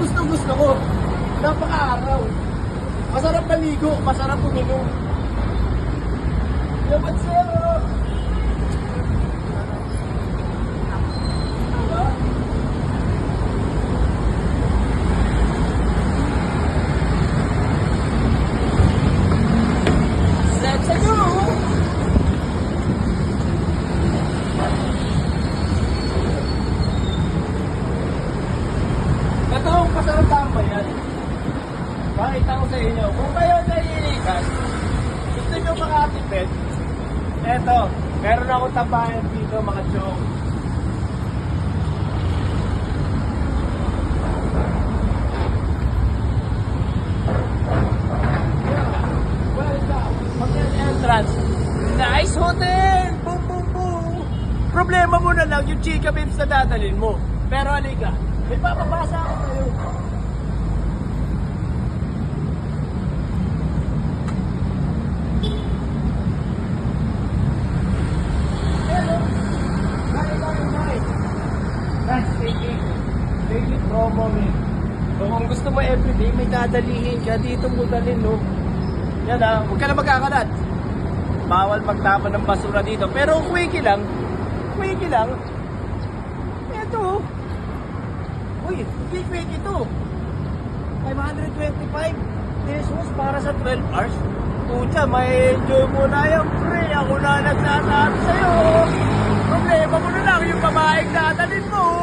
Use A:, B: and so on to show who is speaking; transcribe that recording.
A: gusto-gusto ko. Napakaaraw. Masarap maligo, masarap uminom. Ito ang masarap tambayan. Pakita ko sa inyo, kung kayo nalilikas, gusto nyo makatipid, eto, meron akong tambayan dito mga chong. Entrance. Nice hotel! Boom, boom, boom! Problema mo na lang yung chika babes na dadalhin mo. Pero halika, may papabasa ako. Taking promo me. So kung gusto mo everyday, may dadalihin ka dito mo dalhin, no? Yan ah, huwag ka na magkakalat. Bawal magtapon ng basura dito. Pero quickie lang, quickie lang, eto. Uy, hindi quickie ito. 525 pesos para sa 12 hours. Pucha, may enjoy mo na yan, pre. Ako na nagsasabi sa'yo. Problema mo na lang yung babaeng dadalhin mo.